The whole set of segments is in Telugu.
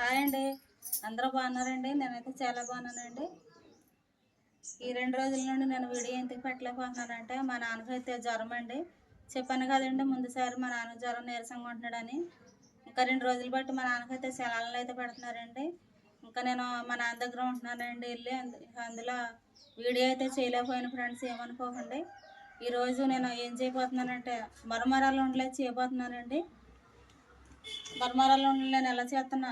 హాయ్ అండి అందరూ బాగున్నారండి? నేనైతే చాలా బాగున్నానండి. ఈ రెండు రోజుల నుండి నేను వీడియో ఎందుకు పెట్టలేకపోతున్నానంటే మా నాన్నకి అయితే జ్వరం అండి. చెప్పాను కదండి ముందుసారి మా నాన్న జ్వరం నీరసంగా ఉంటున్నాడని. ఇంకా రెండు రోజులు బట్టి మా నాన్నకైతే సెలవులు అయితే పెడుతున్నారండి. ఇంకా నేను మా నాన్న దగ్గర ఉంటున్నానండి వెళ్ళి అందులో వీడియో అయితే చేయలేకపోయాను ఫ్రెండ్స్ ఏమనుకోకండి. ఈరోజు నేను ఏం చేయబోతున్నానంటే మరమరాలు ఉండలేదు చేయబోతున్నానండి. మరమరాలు ఉండలు నేను ఎలా చేస్తున్నా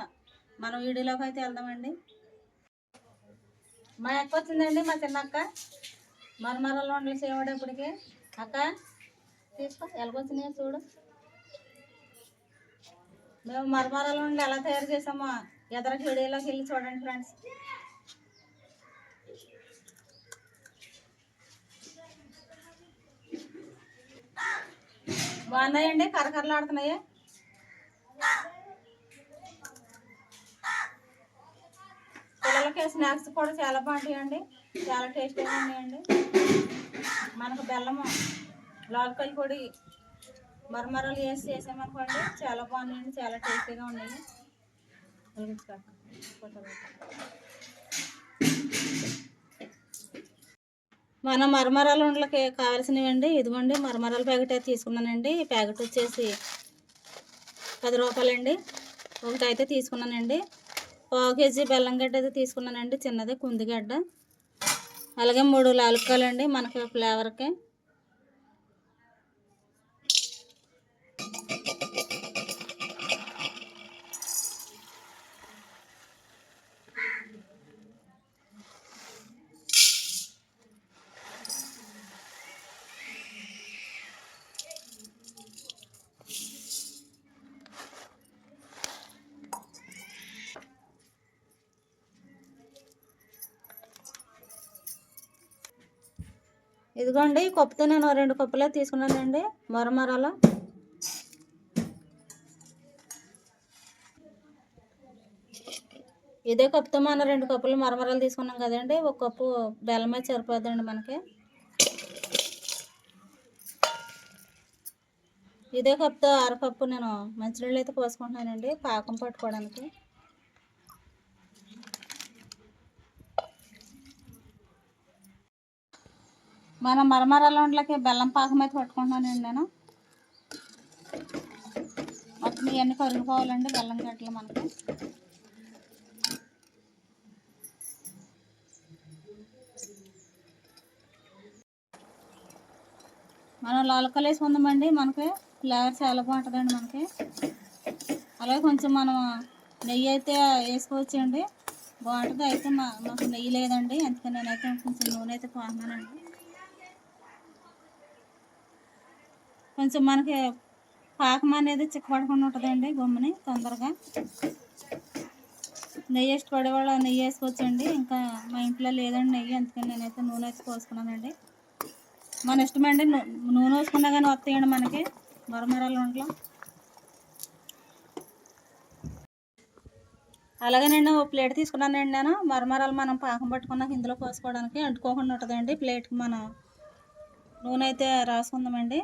మనం వీడియోలోకి అయితే వెళ్దామండి. మా అక్క వచ్చిందండి మా చిన్న అక్క. మరమరాలు ఉండలు చేయబడేప్పటికి. అక్క తీసుకో ఎలాగొచ్చినాయో చూడు. మేము మరమరాలు ఉండి ఎలా తయారు చేసామో ఎదరికి వీడియోలోకి వెళ్ళి చూడండి ఫ్రెండ్స్. బాగున్నాయండి? కరకరలు స్నాక్స్ కూడా చాలా బాగుంటాయండి. చాలా టేస్టీగా ఉన్నాయండి. మనకు బెల్లము లోపల పొడి మరమరలు వేసి చేసామనుకోండి చాలా బాగున్నాయండి చాలా టేస్టీగా ఉన్నాయి మన మరమరాల ఉండలకి కావాల్సినవండి. ఇదిగోండి మరమరాల ప్యాకెట్ అయితే తీసుకున్నానండి. ఈ ప్యాకెట్ వచ్చేసి పది రూపాయలండి. ఒకటి అయితే తీసుకున్నానండి. పావు కేజీ బెల్లం గడ్డ అయితే తీసుకున్నానండి. చిన్నది కుందిగడ్డ అలాగే మూడు లాలుక్కాలండి మనకి ఫ్లేవర్కి. ఇదిగోండి ఈ కప్పుతో నేను రెండు కప్పులే తీసుకున్నానండి. మరమరాలు ఇదే కప్పుతో మనం రెండు కప్పులు మరమరాలు తీసుకున్నాం కదండి. ఒక కప్పు బెల్లమే సరిపోద్దండి మనకి. ఇదే కప్తో అరకప్పు నేను మంచినీళ్ళు అయితే పోసుకుంటున్నానండి పాకం పట్టుకోవడానికి. మన మరమరాల వంటలకి బెల్లం పాకం అయితే పట్టుకుంటున్నానండి నేను. మొత్తం ఇవన్నీ కరిగిపోవాలండి బెల్లం గడ్డలు మనకి. మనం లోలకలు ఉందామండి మనకి ఫ్లేవర్ చాలా బాగుంటుందండి మనకి. అలాగే కొంచెం మనం నెయ్యి అయితే వేసుకోవచ్చండి. బాగుంటుంది అయితే మాకు నెయ్యి లేదండి అందుకని నేనైతే కొంచెం నూనె అయితే పోతున్నానండి కొంచెం మనకి పాకం అనేది చిక్కబడకుండా ఉంటుందండి గమ్ముని తొందరగా. నెయ్యి ఇష్టపడేవాళ్ళు నెయ్యి వేసుకోవచ్చండి. ఇంకా మా ఇంట్లో లేదండి నెయ్యి అందుకని నేనైతే నూనె వేసి పోసుకున్నానండి. మన ఇష్టమండి నూనె వేసుకున్నా కానీ వస్తాయండి మనకి మరమరాలు వంటలు. అలాగే నేను ఓ ప్లేట్ తీసుకున్నానండి నేను. మరమరాలు మనం పాకం పట్టుకున్నాక ఇందులో పోసుకోవడానికి అంటుకోకుండా ఉంటుందండి. ప్లేట్కి మనం నూనె అయితే రాసుకుందామండి.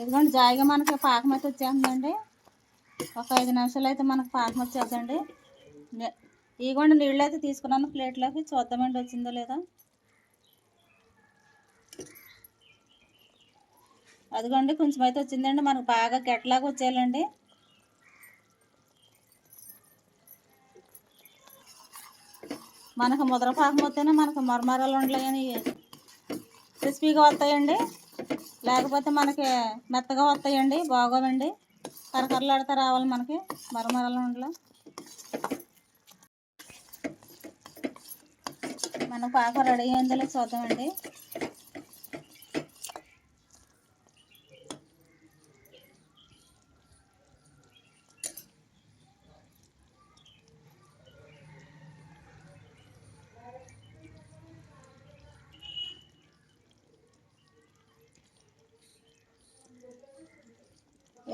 ఇదిగోండి జాయిగా మనకి పాకం అయితే వచ్చేస్తుందండి. ఒక ఐదు నిమిషాలు అయితే మనకు పాకం వచ్చేద్దండి ఇదిగోండి నీళ్ళు అయితే తీసుకున్నాను. ప్లేట్లోకి చూద్దామండి వచ్చిందో లేదా. అదిగోండి కొంచెం అయితే వచ్చిందండి. మనకు బాగా గెట్లాగా వచ్చేయాలండి. మనకు ముద్ర పాకం వస్తేనే మనకు మరమరాలు ఉండలేని క్రిస్పీగా వస్తాయండి. లేకపోతే మనకి మెత్తగా వస్తాయండి బాగోవండి. కరకరలాడితే రావాలి మనకి మరమరాల ఉండలో. మన పాక రెడీ అయిందో చూద్దామండి.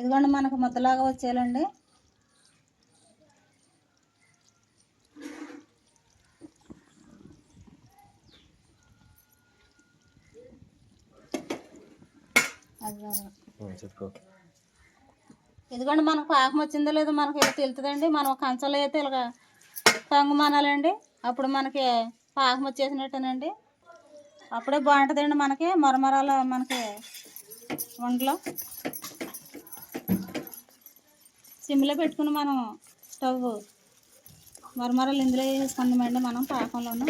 ఇదిగోండి మనకు ముద్దలాగా వచ్చేయాలండి. ఇదిగోండి మనకు పాకం వచ్చిందో లేదో మనకి ఇలా తెలుతుందండి. మనం కంచంలో అయితే ఇలాగ పొంగమానాలండి అప్పుడు మనకి పాకం వచ్చేసినట్టేనండి. అప్పుడే బాగుంటుందండి మనకి. మరమరాలు మనకి వంటలో. సిమ్లో పెట్టుకుని మనం స్టవ్. మరమరాలు ఇందులో వేసుకుందామండి మనం పాకంలోనూ.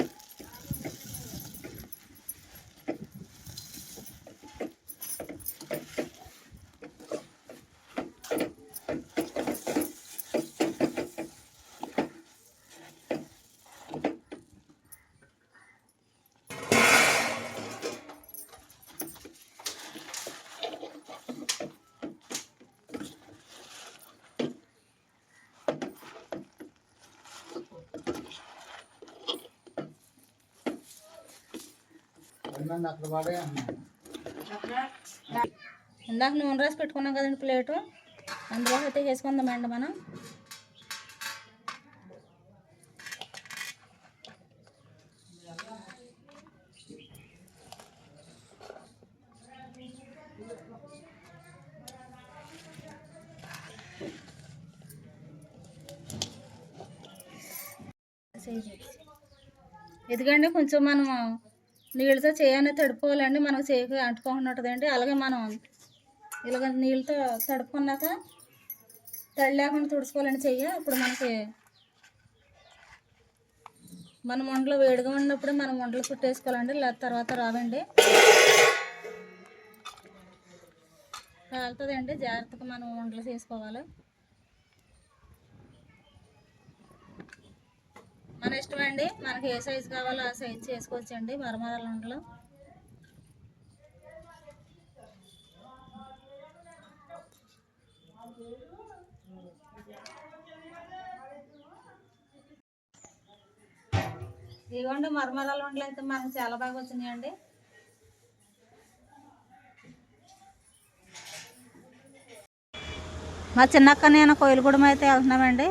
ఇందాక నూనె రాసి పెట్టుకున్నాం కదండి ప్లేటు. అందులో అయితే వేసుకుందామండి మనం. ఎదిగండి కొంచెం మనం నీళ్ళతో చేయని తడుపుకోవాలండి. మనకు చేయికి అంటుకుంటున్నట్టుదండి అలాగే మనం ఇలాగ నీళ్ళతో తడుపుకున్నాక తడి లేకుండా తుడుచుకోవాలండి చెయ్యి. ఇప్పుడు మనకి మన వంటలో వేడిగా ఉన్నప్పుడు మనం వంటలు కుట్టేసుకోవాలండి. లేదా తర్వాత రావండి. కాలుతుందండి. జాగ్రత్తగా మనం వంటలు చేసుకోవాలి. మన ఇష్టం అండి మనకి ఏ సైజు కావాలో ఆ సైజు చేసుకోవచ్చండి మరమరాలు ఉండలు ఇదిగోండి మరమరాల ఉండలు అయితే మనకు చాలా బాగా వచ్చినాయండి. మా చిన్నక్క నేను కోయిలగూడెం అయితే వెళ్తున్నామండి.